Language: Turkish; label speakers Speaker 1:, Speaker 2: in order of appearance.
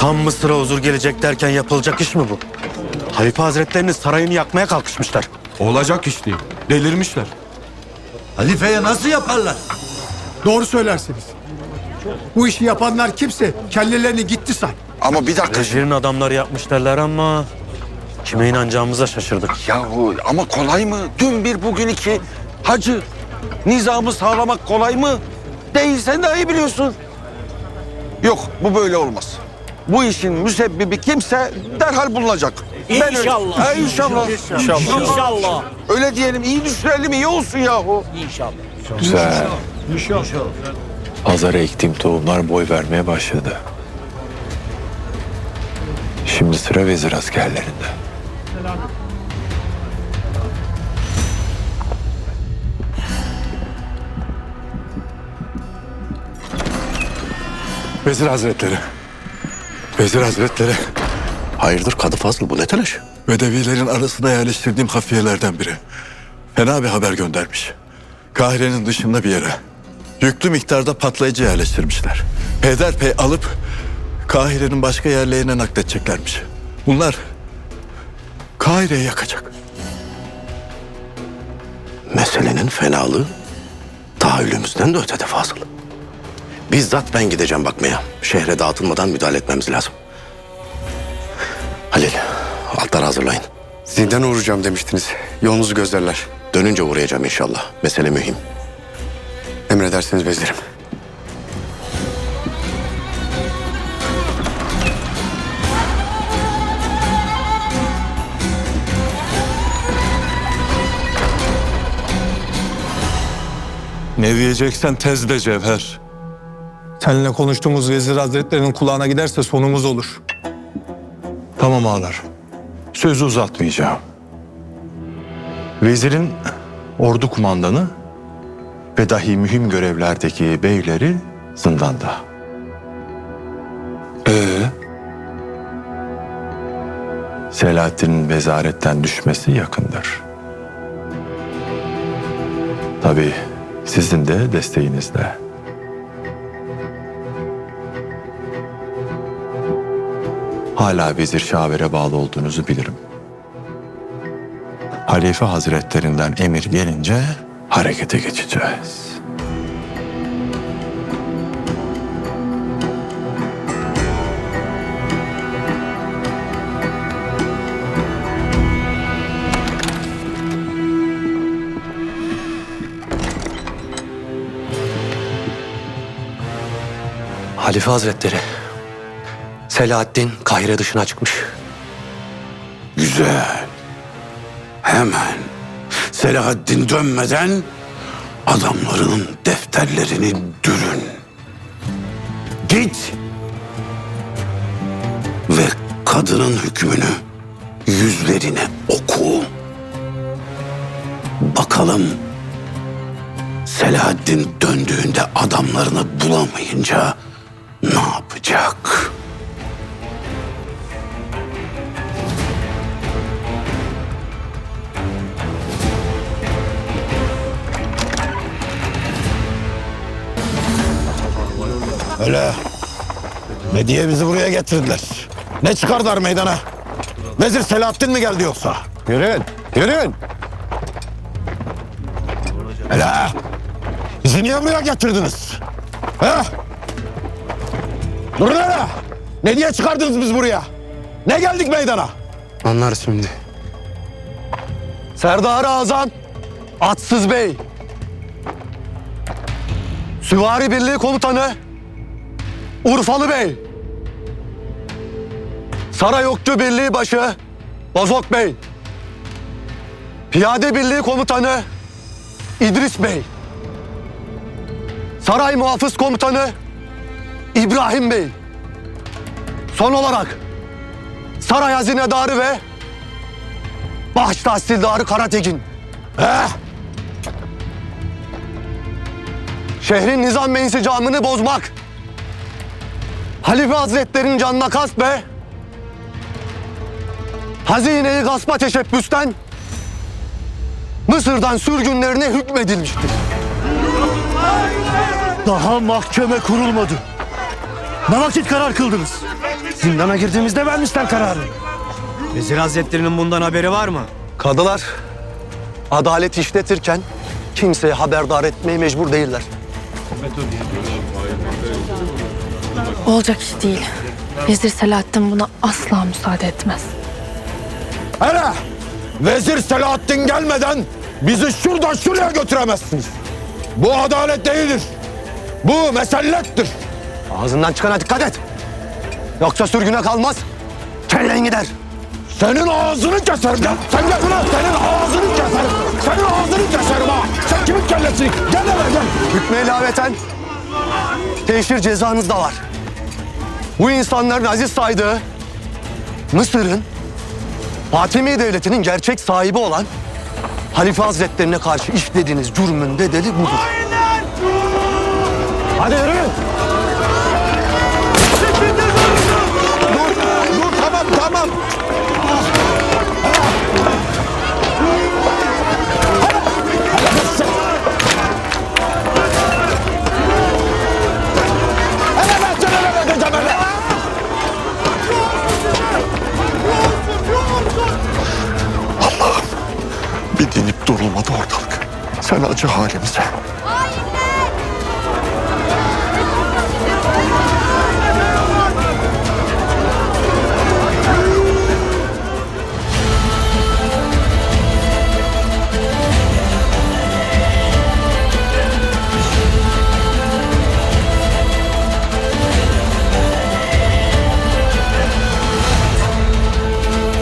Speaker 1: Tam Mısır'a huzur gelecek derken yapılacak iş mi bu? Halife Hazretlerinin sarayını yakmaya kalkışmışlar.
Speaker 2: Olacak iş değil. Delirmişler.
Speaker 3: Halifeye nasıl yaparlar?
Speaker 4: Doğru söylersiniz. Bu işi yapanlar kimse kellelerini gitti say.
Speaker 5: Ama bir dakika.
Speaker 1: Vezirin adamları yapmış derler ama kime inanacağımıza şaşırdık.
Speaker 5: Yahu ama kolay mı? Dün bir bugün iki. Hacı nizamı sağlamak kolay mı? Değil sen daha iyi biliyorsun. Yok bu böyle olmaz. Bu işin müsebbibi kimse derhal bulunacak. Ben öyle-
Speaker 6: İnşallah.
Speaker 5: Ha, inşallah.
Speaker 6: İnşallah. İnşallah.
Speaker 5: Öyle diyelim iyi düşünelim iyi olsun yahu.
Speaker 6: İnşallah.
Speaker 7: Güzel. Pazara ektiğim tohumlar boy vermeye başladı. Şimdi sıra vezir askerlerinde.
Speaker 8: Vezir Hazretleri. Vezir Hazretleri.
Speaker 9: Hayırdır Kadı Fazıl bu ne telaş?
Speaker 8: Bedevilerin arasına yerleştirdiğim hafiyelerden biri. Fena bir haber göndermiş. Kahire'nin dışında bir yere. Yüklü miktarda patlayıcı yerleştirmişler. Peyderpey alıp Kahire'nin başka yerlerine nakledeceklermiş. Bunlar Kahire'yi yakacak.
Speaker 9: Meselenin fenalığı tahayyülümüzden de ötede Fazıl. Bizzat ben gideceğim bakmaya. Şehre dağıtılmadan müdahale etmemiz lazım. Halil, altları hazırlayın.
Speaker 10: Zindana uğrayacağım demiştiniz. Yolunuzu gözlerler.
Speaker 9: Dönünce uğrayacağım inşallah. Mesele mühim.
Speaker 10: Emredersiniz vezirim.
Speaker 8: Ne diyeceksen tez de cevher.
Speaker 4: Seninle konuştuğumuz vezir hazretlerinin kulağına giderse sonumuz olur.
Speaker 7: Tamam ağalar. Sözü uzatmayacağım. Vezirin ordu kumandanı ve dahi mühim görevlerdeki beyleri zindanda. Ee? Selahattin'in vezaretten düşmesi yakındır. Tabii sizin de desteğinizle. Hala Vezir Şaver'e bağlı olduğunuzu bilirim. Halife Hazretlerinden emir gelince harekete geçeceğiz.
Speaker 9: Halife Hazretleri. Selahaddin Kahire dışına çıkmış.
Speaker 3: Güzel. Hemen Selahaddin dönmeden adamlarının defterlerini dürün. Git ve kadının hükmünü yüzlerine oku. Bakalım Selahaddin döndüğünde adamlarını bulamayınca ne yapacak?
Speaker 10: Öyle. Ne diye bizi buraya getirdiler? Ne çıkardılar meydana? Vezir Selahattin mi geldi yoksa? Yürüyün, yürüyün. Hele. Bizi niye buraya getirdiniz? He? Durun hele. Ne diye çıkardınız biz buraya? Ne geldik meydana?
Speaker 4: Anlar şimdi.
Speaker 10: Serdar Azam, Atsız Bey. Süvari Birliği Komutanı, Urfalı Bey. Saray Okçu Birliği Başı, Bozok Bey. Piyade Birliği Komutanı, İdris Bey. Saray Muhafız Komutanı, İbrahim Bey. Son olarak Saray Hazinedarı ve Baş tahsildarı Karatekin. Eh! Şehrin nizam ve insicamını bozmak. Halife Hazretleri'nin canına kast ve hazineyi gaspa teşebbüsten Mısır'dan sürgünlerine hükmedilmiştir. Daha mahkeme kurulmadı. Ne vakit karar kıldınız? Zindana girdiğimizde vermişler kararı.
Speaker 1: Vezir Hazretleri'nin bundan haberi var mı?
Speaker 10: Kadılar adalet işletirken kimseye haberdar etmeye mecbur değiller.
Speaker 6: Olacak iş değil. Vezir Selahattin buna asla müsaade etmez.
Speaker 10: Hele! Vezir Selahattin gelmeden bizi şuradan şuraya götüremezsiniz. Bu adalet değildir. Bu mesellettir. Ağzından çıkana dikkat et. Yoksa sürgüne kalmaz. Kellen gider. Senin ağzını keserim lan. Sen gel ulan. Senin ağzını keserim. Senin ağzını keserim ha. Sen kimin kellesini? Gel hele gel. Hükme ilaveten teşhir cezanız da var. Bu insanların aziz saydığı Mısır'ın Fatimi Devleti'nin gerçek sahibi olan Halife Hazretlerine karşı işlediğiniz cürmün bedeli budur. Hadi yürüyün.
Speaker 8: Sen acı halimize.